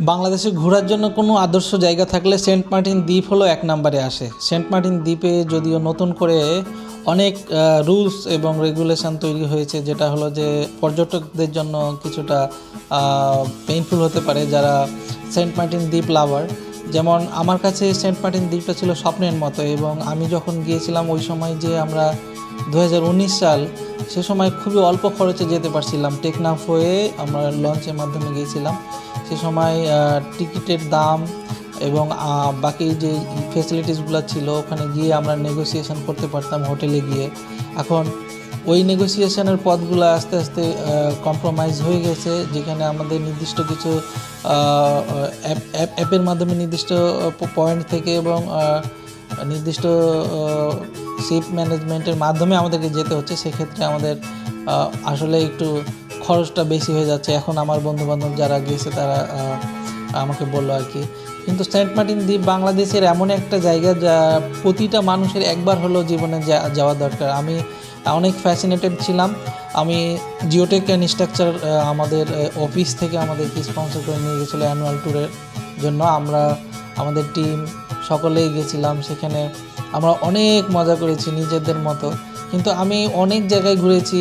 বাংলাদেশে ঘোরার জন্য কোনো আদর্শ জায়গা থাকলে সেন্ট মার্টিন দ্বীপ হলো এক নম্বরে আসে। সেন্ট মার্টিন দ্বীপে যদিও নতুন করে অনেক রুলস এবং রেগুলেশন তৈরি হয়েছে, যেটা হলো যে পর্যটকদের জন্য কিছুটা পেইনফুল হতে পারে যারা সেন্ট মার্টিন দ্বীপ লাভার যেমন আমার কাছে সেন্ট মার্টিন দ্বীপটা ছিল স্বপ্নের মতো এবং আমি যখন গিয়েছিলাম ওই সময় যে আমরা দু হাজার উনিশ সাল, সে সময় খুবই অল্প খরচে যেতে পারছিলাম। টেকনাফ হয়ে আমরা লঞ্চের মাধ্যমে গিয়েছিলাম। সে সময় টিকিটের দাম এবং বাকি যে ফেসিলিটিসগুলো ছিল, ওখানে গিয়ে আমরা নেগোসিয়েশন করতে পারতাম হোটেলে গিয়ে। এখন ওই নেগোসিয়েশনের পথগুলো আস্তে আস্তে কম্প্রোমাইজ হয়ে গেছে, যেখানে আমাদের নির্দিষ্ট কিছু অ্যাপের মাধ্যমে নির্দিষ্ট পয়েন্ট থেকে এবং নির্দিষ্ট শিপ ম্যানেজমেন্টের মাধ্যমে আমাদেরকে যেতে হচ্ছে। সেক্ষেত্রে আমাদের আসলে একটু খরচটা বেশি হয়ে যাচ্ছে। এখন আমার বন্ধুবান্ধব যারা গিয়েছে তারা আমাকে বলল আর কি, কিন্তু সেন্ট মার্টিন দ্বীপ বাংলাদেশের এমন একটা জায়গা যা প্রতিটা মানুষের একবার হলেও জীবনে যাওয়া দরকার। আমি অনেক ফ্যাসিনেটেড ছিলাম। আমি জিওটেক অ্যান্ড স্ট্রাকচার আমাদের অফিস থেকে আমাদেরকে স্পন্সর করে নিয়ে গেছিল অ্যানুয়াল ট্যুরের জন্য। আমরা, আমাদের টিম সকলেই গেছিলাম। সেখানে আমরা অনেক মজা করেছি নিজেদের মতো। কিন্তু আমি অনেক জায়গায় ঘুরেছি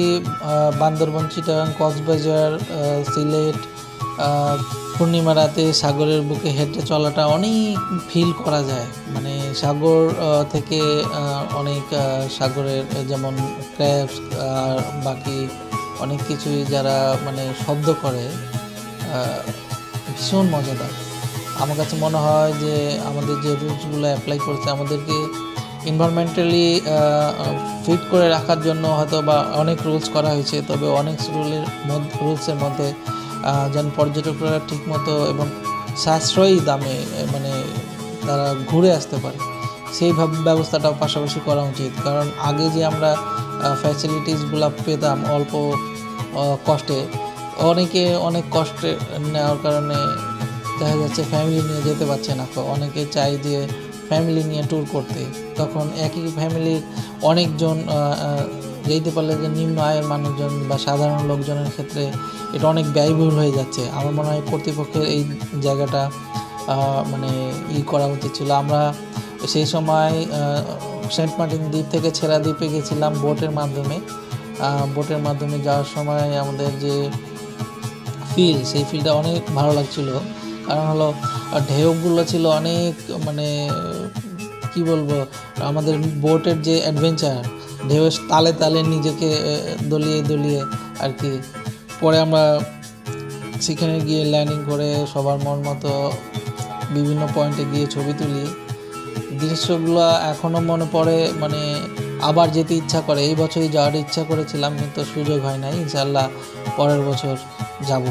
বান্দরবন, চিটাগাং, কক্সবাজার সিলেট পূর্ণিমা রাতে সাগরের বুকে হেঁটে চলাটা অনেক ফিল করা যায়। মানে সাগর থেকে অনেক সাগরের যেমন ক্র্যাবস আর বাকি অনেক কিছুই যারা মানে শব্দ করে ভীষণ মজাদার। আমার কাছে মনে হয় যে আমাদের যে রুলসগুলো অ্যাপ্লাই করছে, আমাদেরকে এনভায়রনমেন্টালি ফিট করে রাখার জন্য হয়তো বা অনেক রুলস করা হয়েছে, তবে অনেক রুলের মধ্যে রুলসের মধ্যে যেন পর্যটকরা ঠিকমতো এবং সাশ্রয়ী দামে মানে তারা ঘুরে আসতে পারে। সেই ব্যবস্থাটাও পাশাপাশি করা উচিত। কারণ আগে যে আমরা ফ্যাসিলিটিসগুলো পেতাম অল্প কষ্টে, অনেকে অনেক কষ্টে নেওয়ার কারণে দেখা যাচ্ছে ফ্যামিলি নিয়ে যেতে পারছে না। অনেকে চাই যে ফ্যামিলি নিয়ে ট্যুর করতে, তখন একই ফ্যামিলির অনেকজন যেতে পারলে যে নিম্ন আয়ের মানুষজন বা সাধারণ লোকজনের ক্ষেত্রে এটা অনেক ব্যয়বহুল হয়ে যাচ্ছে। আমার মনে হয় কর্তৃপক্ষের এই জায়গাটা মানে ই করা উচিত ছিল। আমরা সেই সময় সেন্ট মার্টিন দ্বীপ থেকে ছেড়া দ্বীপে গেছিলাম বোটের মাধ্যমে। বোটের মাধ্যমে যাওয়ার সময় আমাদের যে ফিল সেই ফিলটা অনেক ভালো লাগছিল। কারণ হলো ঢেউগুলো ছিল অনেক মানে কি বলব, আমাদের বোটের যে অ্যাডভেঞ্চার ঢেউয়ের তালে তালে নিজেকে দলিয়ে দলিয়ে আর কি। পরে আমরা সেখানে গিয়ে ল্যান্ডিং করে সবার মন মতো বিভিন্ন পয়েন্টে গিয়ে ছবি তুলি। দৃশ্যগুলো এখনও মনে পড়ে মানে আবার যেতে ইচ্ছা করে। এই বছরই যাওয়ার ইচ্ছা করেছিলাম, কিন্তু সুযোগ হয় নাই। ইনশাল্লাহ পরের বছর যাব।